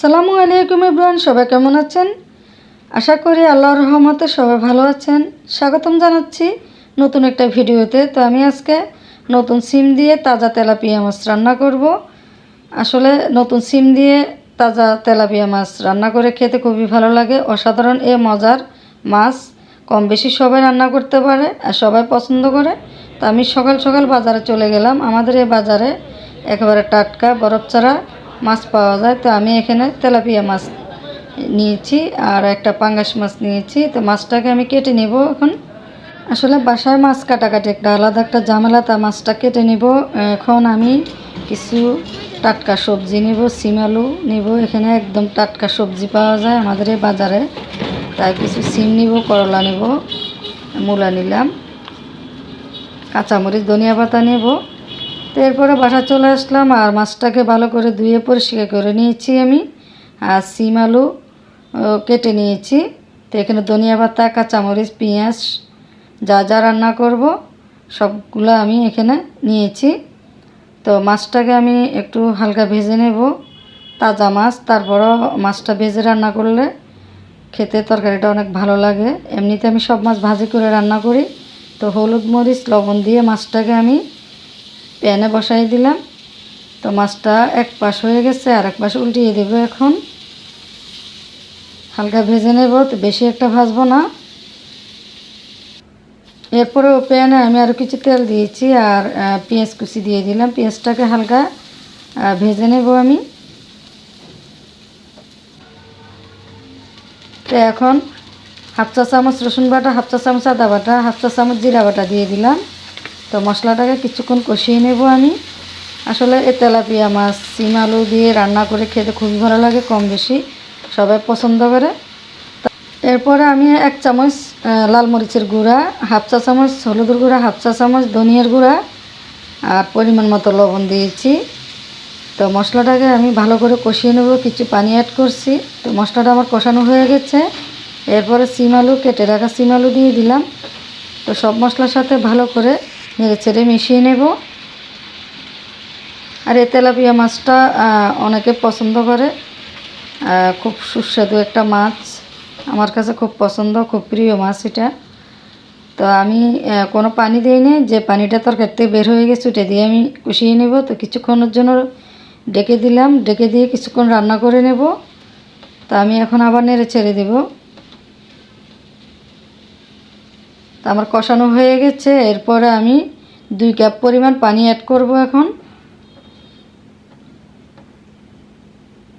আসসালামু আলাইকুম ইব্রান সবাই কেমন আছেন? আশা করি আল্লাহর রহমতে সবাই ভালো আছেন। স্বাগতম জানাচ্ছি নতুন একটা ভিডিওতে। তো আমি আজকে নতুন সিম দিয়ে তাজা তেলাপিয়া মাছ রান্না করব। আসলে নতুন সিম দিয়ে তাজা তেলাপিয়া মাছ রান্না করে খেতে খুবই ভালো লাগে। অসাধারণ এ মজার মাছ। কম বেশি সবাই রান্না করতে পারে আর সবাই পছন্দ করে। তো আমি সকাল সকাল বাজারে চলে গেলাম। আমাদের এই বাজারে একেবারে টাটকা, বরফ ছাড়া মাছ পাওয়া যায়। তো আমি এখানে তেলাপিয়া মাছ নিয়েছি আর একটা পাঙ্গাস মাছ নিয়েছি। তো মাছটাকে আমি কেটে নেব এখন। আসলে বাসায় মাছ কাটাকাটি একটা আলাদা একটা ঝামেলা, তা মাছটা কেটে নেব। এখন আমি কিছু টাটকা সবজি নেব, সিম আলু নেব। এখানে একদম টাটকা সবজি পাওয়া যায় আমাদের এই বাজারে। তাই কিছু সিম নিব, করলা নেব, মূলা নিলাম, কাঁচামরিচ, ধনিয়া পাতা নেব। তো এরপরে বাসা চলে আসলাম আর মাছটাকে ভালো করে ধুয়ে পরিষ্কার করে নিয়েছি আমি। আর সিম আলু কেটে নিয়েছি। তো এখানে ধনিয়া পাতা, কাঁচামরিচ, পেঁয়াজ, যা যা রান্না করব, সবগুলো আমি এখানে নিয়েছি। তো মাছটাকে আমি একটু হালকা ভেজে নেব। তাজা মাছ, তারপরও মাছটা ভেজে রান্না করলে খেতে তরকারিটা অনেক ভালো লাগে। এমনিতে আমি সব মাছ ভাজি করে রান্না করি। তো হলুদ মরিচ, লবণ দিয়ে মাছটাকে আমি প্যানে বসাই দিলাম। তো মাছটা এক পাশ হয়ে গেছে, আর এক পাশ উল্টিয়ে দেবো এখন। হালকা ভেজে নেব, তো বেশি একটা ভাজবো না। এরপরে ও প্যানে আমি আরও কিছু তেল দিয়েছি, আর পেঁয়াজ কুচি দিয়ে দিলাম। পেঁয়াজটাকে হালকা ভেজে নেব আমি। তো এখন হাফ চা চামচ রসুন বাটা, হাফ চা চামচ আদা বাটা, হাফ চা চামচ জিরা বাটা দিয়ে দিলাম। তো মশলাটাকে কিছুক্ষণ কষিয়ে নেব আমি। আসলে এ তেলাপিয়া মাছ, সিম আলু দিয়ে রান্না করে খেতে খুবই ভালো লাগে কম বেশি, সবাই পছন্দ করে। এরপরে আমি এক চামচ লাল মরিচের গুঁড়া, হাফ চা চামচ, হলুদের গুঁড়া, হাফ চা চামচ, ধনিয়ার গুঁড়া আর পরিমাণ মতো লবণ দিয়েছি। তো মশলাটাকে আমি ভালো করে কষিয়ে নেব, কিছু পানি অ্যাড করছি। তো মশলাটা আমার কষানো হয়ে গেছে। এরপরে সিম আলু, কেটে রাখা সিম আলু দিয়ে দিলাম। তো সব মশলার সাথে ভালো করে নেড়ে ছেড়ে মিশিয়ে নেব। আর এই তেলাপিয়া মাছটা অনেকে পছন্দ করে। খুব সুস্বাদু একটা মাছ। আমার কাছে খুব পছন্দ, খুব প্রিয় মাছ এটা। তো আমি কোনো পানি দিইনি যে পানিটা তরকারি থেকে বের হয়ে গেছে, ওটা দিয়ে আমি কষিয়ে নেব। তো কিছুক্ষণের জন্য ডেকে দিলাম। ডেকে দিয়ে কিছুক্ষণ রান্না করে নেব। তো আমি এখন আবার নেড়ে ছেড়ে দেব। তো আমার কষানো হয়ে গেছে, এরপরে আমি দুই কাপ পরিমাণ পানি অ্যাড করব এখন।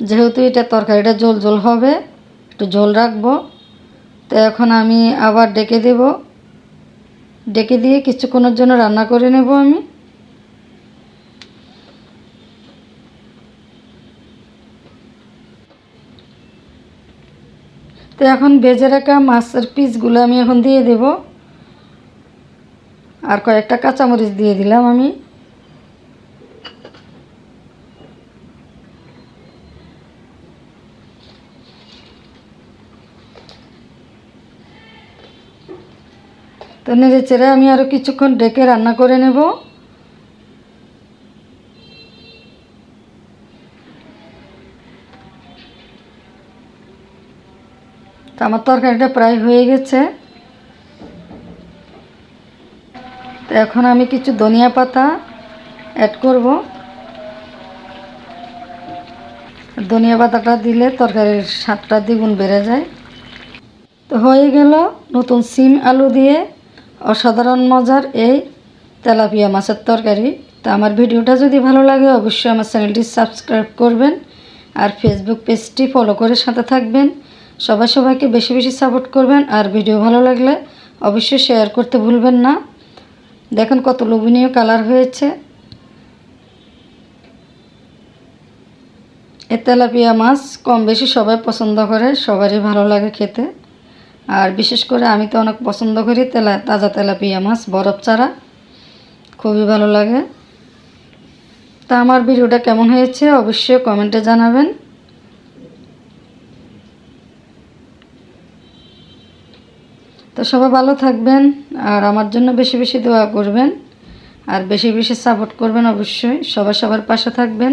যেহেতু এটা তরকারিটা জল ঝোল হবে, একটু জল রাখব। তো এখন আমি আবার ডেকে দেব। ডেকে দিয়ে কিছুক্ষণের জন্য রান্না করে নেব আমি। তো এখন ভেজে রাখা মাছের পিসগুলো আমি এখন দিয়ে দেব। আর কয়েকটা কাঁচামরিচ দিয়ে দিলাম আমি। তো নেড়ে চেড়ে আমি আরও কিছুক্ষণ ডেকে রান্না করে নেব। তো আমার তরকারিটা প্রায় হয়ে গেছে। তো এখন আমি কিছু ধনিয়া পাতা অ্যাড করব। ধনিয়া পাতাটা দিলে তরকারির স্বাদটা দ্বিগুণ বেড়ে যায়। তো হয়ে গেল নতুন সিম আলু দিয়ে অসাধারণ মজার এই তেলাপিয়া মাছের তরকারি। তো আমার ভিডিওটা যদি ভালো লাগে অবশ্যই আমার চ্যানেলটি সাবস্ক্রাইব করবেন আর ফেসবুক পেজটি ফলো করে সাথে থাকবেন। সবাই সবাইকে বেশি বেশি সাপোর্ট করবেন আর ভিডিও ভালো লাগলে অবশ্যই শেয়ার করতে ভুলবেন না। দেখেন কত লোভনীয় কালার হয়েছে। এ তেলাপিয়া মাছ কম বেশি সবাই পছন্দ করে, সবারই ভালো লাগে খেতে। আর বিশেষ করে আমি তো অনেক পছন্দ করি তেলা তাজা তেলাপিয়া মাছ, বরফ চারা। খুবই ভালো লাগে। তা আমার ভিডিওটা কেমন হয়েছে অবশ্যই কমেন্টে জানাবেন। তো সবাই ভালো থাকবেন আর আমার জন্য বেশি বেশি দোয়া করবেন। আর বেশি বেশি সাপোর্ট করবেন অবশ্যই। সবাই সবার পাশে থাকবেন।